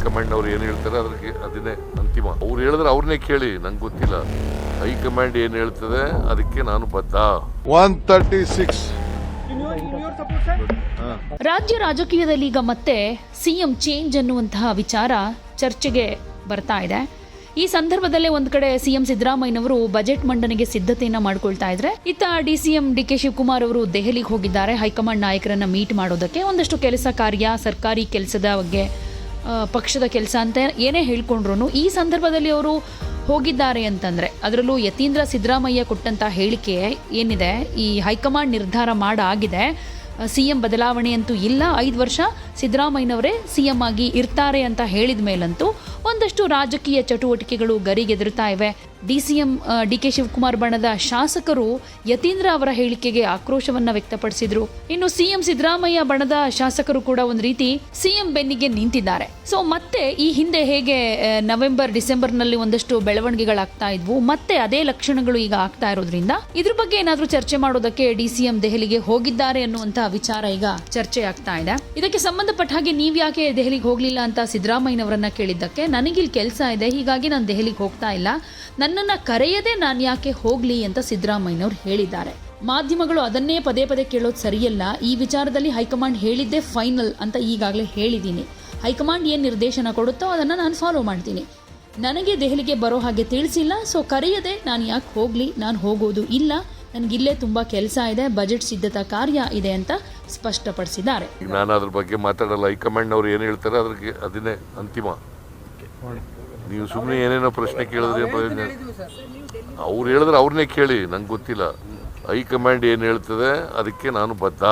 High command ಅವ್ರು ಏನು ಹೇಳ್ತಾರೆ ಅದಕ್ಕೆ ಅದನ್ನೇ ಅಂತಿಮ. ಅವ್ರು ಹೇಳಿದ್ರೆ ಅವ್ರನ್ನೇ ಕೇಳಿ ನಂಗೆ ಗೊತ್ತಿಲ್ಲ. ಹೈಕಮಾಂಡ್ ಏನು ಹೇಳ್ತದೆ ಅದಕ್ಕೆ ನಾನು ಬದ್ಧ. ಒನ್ ತರ್ಟಿ ಸಿಕ್ಸ್ ರಾಜ್ಯ ರಾಜಕೀಯದಲ್ಲಿ ಈಗ ಮತ್ತೆ ಸಿಎಂ ಚೇಂಜ್ ಅನ್ನುವಂತಹ ವಿಚಾರ ಚರ್ಚೆಗೆ ಬರ್ತಾ ಇದೆ. ಈ ಸಂದರ್ಭದಲ್ಲೇ ಒಂದ್ ಕಡೆ ಸಿಎಂ ಸಿದ್ದರಾಮಯ್ಯನವರು ಬಜೆಟ್ ಮಂಡನೆಗೆ ಸಿದ್ಧತೆಯನ್ನ ಮಾಡ್ಕೊಳ್ತಾ ಇದ್ರೆ ಇತ್ತ D CM D K Shivakumar ಅವರು ದೆಹಲಿಗೆ ಹೋಗಿದ್ದಾರೆ. ಹೈಕಮಾಂಡ್ ನಾಯಕರನ್ನ ಮೀಟ್ ಮಾಡೋದಕ್ಕೆ ಒಂದಷ್ಟು ಕೆಲಸ ಕಾರ್ಯ ಸರ್ಕಾರಿ ಕೆಲಸದ ಬಗ್ಗೆ ಪಕ್ಷದ ಕೆಲಸ ಅಂತ ಏನೇ ಹೇಳ್ಕೊಂಡ್ರು ಈ ಸಂದರ್ಭದಲ್ಲಿ ಅವರು ಹೋಗಿದ್ದಾರೆ ಅಂತಂದ್ರೆ, ಅದರಲ್ಲೂ ಯತೀಂದ್ರ ಸಿದ್ದರಾಮಯ್ಯ ಕೊಟ್ಟಂತ ಹೇಳಿಕೆ ಏನಿದೆ, ಈ ಹೈಕಮಾಂಡ್ ನಿರ್ಧಾರ ಮಾಡಾಗಿದೆ ಸಿ ಎಂ ಬದಲಾವಣೆ ಅಂತೂ ಇಲ್ಲ, ಐದು ವರ್ಷ ಸಿದ್ದರಾಮಯ್ಯನವರೇ ಸಿ ಎಂ ಆಗಿ ಇರ್ತಾರೆ ಅಂತ ಹೇಳಿದ ಮೇಲಂತೂ ಒಂದಷ್ಟು ರಾಜಕೀಯ ಚಟುವಟಿಕೆಗಳು ಗರಿಗೆದರ್ತಾ ಇವೆ. D C M D K Shivakumar ಬಣದ ಶಾಸಕರು ಯತೀಂದ್ರ ಅವರ ಹೇಳಿಕೆಗೆ ಆಕ್ರೋಶವನ್ನ ವ್ಯಕ್ತಪಡಿಸಿದ್ರು. ಇನ್ನು ಸಿಎಂ ಸಿದ್ದರಾಮಯ್ಯ ಬಣದ ಶಾಸಕರು ಕೂಡ ಒಂದು ರೀತಿ ಸಿಎಂ ಬೆನ್ನಿಗೆ ನಿಂತಿದ್ದಾರೆ. ಸೊ ಮತ್ತೆ ಈ ಹಿಂದೆ ಹೇಗೆ ನವೆಂಬರ್ ಡಿಸೆಂಬರ್ನಲ್ಲಿ ಒಂದಷ್ಟು ಬೆಳವಣಿಗೆಗಳಾಗ್ತಾ ಇದ್ವು, ಮತ್ತೆ ಅದೇ ಲಕ್ಷಣಗಳು ಈಗ ಆಗ್ತಾ ಇರೋದ್ರಿಂದ ಇದ್ರ ಬಗ್ಗೆ ಏನಾದ್ರೂ ಚರ್ಚೆ ಮಾಡೋದಕ್ಕೆ ಡಿ ಸಿ ದೆಹಲಿಗೆ ಹೋಗಿದ್ದಾರೆ ಅನ್ನುವಂತಹ ವಿಚಾರ ಈಗ ಚರ್ಚೆ ಆಗ್ತಾ ಇದೆ. ಇದಕ್ಕೆ ಸಂಬಂಧಪಟ್ಟ ಹಾಗೆ ನೀವ್ ಯಾಕೆ ದೆಹಲಿಗೆ ಹೋಗ್ಲಿಲ್ಲ ಅಂತ ಸಿದ್ದರಾಮಯ್ಯನವರನ್ನ ಕೇಳಿದ್ದಕ್ಕೆ ನನಗಿಲ್ಲಿ ಕೆಲಸ ಇದೆ, ಹೀಗಾಗಿ ನಾನು ದೆಹಲಿಗೆ ಹೋಗ್ತಾ ಇಲ್ಲ. ನನ್ನನ್ನ ಕರೆಯದೆ ನಾನು ಯಾಕೆ ಹೋಗ್ಲಿ ಅಂತ ಸಿದ್ದರಾಮಯ್ಯನವರು ಹೇಳಿದ್ದಾರೆ. ಮಾಧ್ಯಮಗಳು ಅದನ್ನೇ ಪದೇ ಪದೇ ಕೇಳೋದು ಸರಿಯಲ್ಲ ಈ ವಿಚಾರದಲ್ಲಿ ಹೈಕಮಾಂಡ್ ಹೇಳಿದ್ದೇ ಫೈನಲ್ ಅಂತ ಈಗಾಗಲೇ ಹೇಳಿದ್ದೀನಿ. ಹೈಕಮಾಂಡ್ ಏನು ನಿರ್ದೇಶನ ಕೊಡುತ್ತೋ ಅದನ್ನು ನಾನು ಫಾಲೋ ಮಾಡ್ತೀನಿ. ನನಗೆ ದೆಹಲಿಗೆ ಬರೋ ಹಾಗೆ ತಿಳಿಸಿಲ್ಲ ಸೊ ಕರೆಯದೆ ನಾನು ಯಾಕೆ ಹೋಗಲಿ ನಾನು ಹೋಗೋದು ಇಲ್ಲ ನನಗಿಲ್ಲೇ ತುಂಬ ಕೆಲಸ ಇದೆ ಬಜೆಟ್ ಸಿದ್ಧತಾ ಕಾರ್ಯ ಇದೆ ಅಂತ ಸ್ಪಷ್ಟಪಡಿಸಿದ್ದಾರೆ. ನಾನು ಅದ್ರ ಬಗ್ಗೆ ಮಾತಾಡಲ್ಲ ಹೈಕಮಾಂಡ್ ಅವ್ರು ಏನು ಹೇಳ್ತಾರೆ ಅದಕ್ಕೆ ಅದನ್ನೇ ಅಂತಿಮ. ನೀವು ಸುಮ್ಮನೆ ಏನೇನೋ ಪ್ರಶ್ನೆ ಕೇಳಿದ್ರೆ ಪ್ರಯೋಜನ ಅವ್ರು ಹೇಳಿದ್ರೆ ಅವ್ರನ್ನೇ ಕೇಳಿ ನಂಗೆ ಗೊತ್ತಿಲ್ಲ. ಹೈಕಮಾಂಡ್ ಏನು ಹೇಳ್ತದೆ ಅದಕ್ಕೆ ನಾನು ಬದ್ಧ.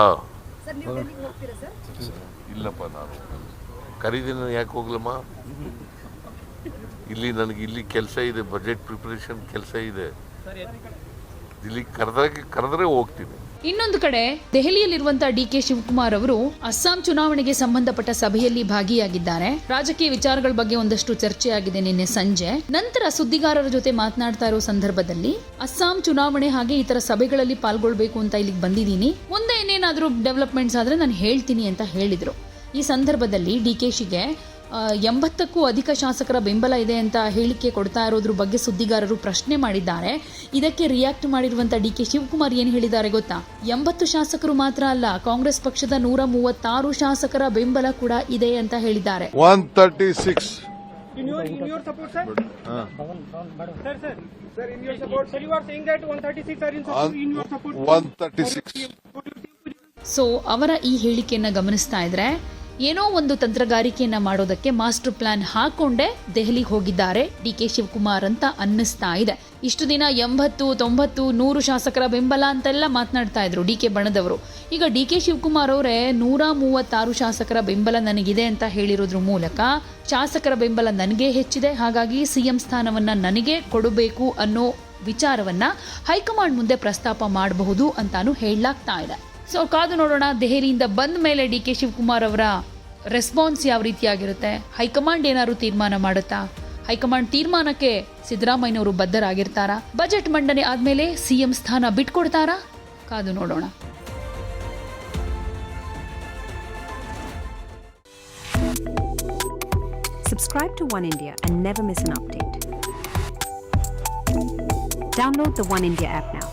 ಇಲ್ಲಪ್ಪ ನಾನು ಕರೀದಿನ ಯಾಕೆ ಹೋಗ್ಲಮ್ಮ? ಇಲ್ಲಿ ನನಗೆ ಇಲ್ಲಿ ಕೆಲಸ ಇದೆ ಬಜೆಟ್ ಪ್ರಿಪರೇಷನ್ ಕೆಲಸ ಇದೆ. ಇಲ್ಲಿ ಕರೆದ್ರೆ ಕರೆದ್ರೆ ಹೋಗ್ತೀನಿ. ಇನ್ನೊಂದು ಕಡೆ ದೆಹಲಿಯಲ್ಲಿರುವಂತಹ ಡಿ ಕೆ ಶಿವಕುಮಾರ್ ಅವರು ಅಸ್ಸಾಂ ಚುನಾವಣೆಗೆ ಸಂಬಂಧಪಟ್ಟ ಸಭೆಯಲ್ಲಿ ಭಾಗಿಯಾಗಿದ್ದಾರೆ. ರಾಜಕೀಯ ವಿಚಾರಗಳ ಬಗ್ಗೆ ಒಂದಷ್ಟು ಚರ್ಚೆಯಾಗಿದೆ ನಿನ್ನೆ ಸಂಜೆ. ನಂತರ ಸುದ್ದಿಗಾರರ ಜೊತೆ ಮಾತನಾಡ್ತಾ ಇರೋ ಸಂದರ್ಭದಲ್ಲಿ, ಅಸ್ಸಾಂ ಚುನಾವಣೆ ಹಾಗೆ ಇತರ ಸಭೆಗಳಲ್ಲಿ ಪಾಲ್ಗೊಳ್ಬೇಕು ಅಂತ ಇಲ್ಲಿಗೆ ಬಂದಿದ್ದೀನಿ. ಮುಂದೆ ಇನ್ನೇನಾದರೂ ಡೆವಲಪ್ಮೆಂಟ್ಸ್ ಆದ್ರೆ ನಾನು ಹೇಳ್ತೀನಿ ಅಂತ ಹೇಳಿದ್ರು. ಈ ಸಂದರ್ಭದಲ್ಲಿ ಡಿ ಕೆ ಶಿಗೆ ಎಂಬತ್ತಕ್ಕೂ ಅಧಿಕ ಶಾಸಕರ ಬೆಂಬಲ ಇದೆ ಅಂತ ಹೇಳಿಕೆ ಕೊಡ್ತಾ ಇರೋದ್ರ ಬಗ್ಗೆ ಸುದ್ದಿಗಾರರು ಪ್ರಶ್ನೆ ಮಾಡಿದ್ದಾರೆ ಇದಕ್ಕೆ ರಿಯಾಕ್ಟ್ ಮಾಡಿರುವಂತ ಡಿ ಕೆ ಶಿವಕುಮಾರ್ ಏನು ಹೇಳಿದ್ದಾರೆ ಗೊತ್ತಾ ಎಂಬತ್ತು ಶಾಸಕರು ಮಾತ್ರ ಅಲ್ಲ ಕಾಂಗ್ರೆಸ್ ಪಕ್ಷದ ನೂರ ಮೂವತ್ತಾರು ಶಾಸಕರ ಬೆಂಬಲ ಕೂಡ ಇದೆ ಅಂತ ಹೇಳಿದ್ದಾರೆ one thirty six In your, in your support, sir? Sir, sir. Sir, in your support. Sir, you are 136 are in support. In your support. One thirty six so ಅವರ ಈ ಹೇಳಿಕೆಯನ್ನ ಗಮನಿಸ್ತಾ ಇದ್ರೆ ಏನೋ ಒಂದು ತಂತ್ರಗಾರಿಕೆಯನ್ನ ಮಾಡೋದಕ್ಕೆ ಮಾಸ್ಟರ್ ಪ್ಲಾನ್ ಹಾಕೊಂಡೇ ದೆಹಲಿಗೆ ಹೋಗಿದ್ದಾರೆ. ಡಿ ಕೆ ಶಿವಕುಮಾರ್ ಅಂತ ಅನ್ನಿಸ್ತಾ ಇದೆ. ಇಷ್ಟು ದಿನ ಎಂಬತ್ತು, ತೊಂಬತ್ತು, ನೂರು ಶಾಸಕರ ಬೆಂಬಲ ಅಂತೆಲ್ಲ ಮಾತನಾಡ್ತಾ ಇದ್ರು ಡಿ ಕೆ ಬಣದವರು. ಈಗ ಡಿ ಕೆ ಶಿವಕುಮಾರ್ ಅವರೇ ನೂರ ಮೂವತ್ತಾರು ಶಾಸಕರ ಬೆಂಬಲ ನನಗಿದೆ ಅಂತ ಹೇಳಿರೋದ್ರ ಮೂಲಕ ಶಾಸಕರ ಬೆಂಬಲ ನನಗೆ ಹೆಚ್ಚಿದೆ, ಹಾಗಾಗಿ ಸಿಎಂ ಸ್ಥಾನವನ್ನ ನನಗೆ ಕೊಡಬೇಕು ಅನ್ನೋ ವಿಚಾರವನ್ನ ಹೈಕಮಾಂಡ್ ಮುಂದೆ ಪ್ರಸ್ತಾಪ ಮಾಡಬಹುದು ಅಂತಾನು ಹೇಳಲಾಗ್ತಾ ಇದೆ. ಸೊ ಕಾದು ನೋಡೋಣ. ದೆಹಲಿಯಿಂದ ಬಂದ ಮೇಲೆ ಡಿ ಕೆ ಶಿವಕುಮಾರ್ ಅವರ ರೆಸ್ಪಾನ್ಸ್ ಯಾವ ರೀತಿಯಾಗಿರುತ್ತೆ? ಹೈಕಮಾಂಡ್ ಏನಾದ್ರು ತೀರ್ಮಾನ ಮಾಡುತ್ತಾ? ಹೈಕಮಾಂಡ್ ತೀರ್ಮಾನಕ್ಕೆ ಸಿದ್ದರಾಮಯ್ಯನವರು ಬದ್ಧರಾಗಿರ್ತಾರಾ? ಬಜೆಟ್ ಮಂಡನೆ ಆದಮೇಲೆ ಸಿಎಂ ಸ್ಥಾನ ಬಿಟ್ಕೊಡ್ತಾರಾ? ಕಾದು ನೋಡೋಣ. Subscribe to One India and never miss an update. Download the One India app now.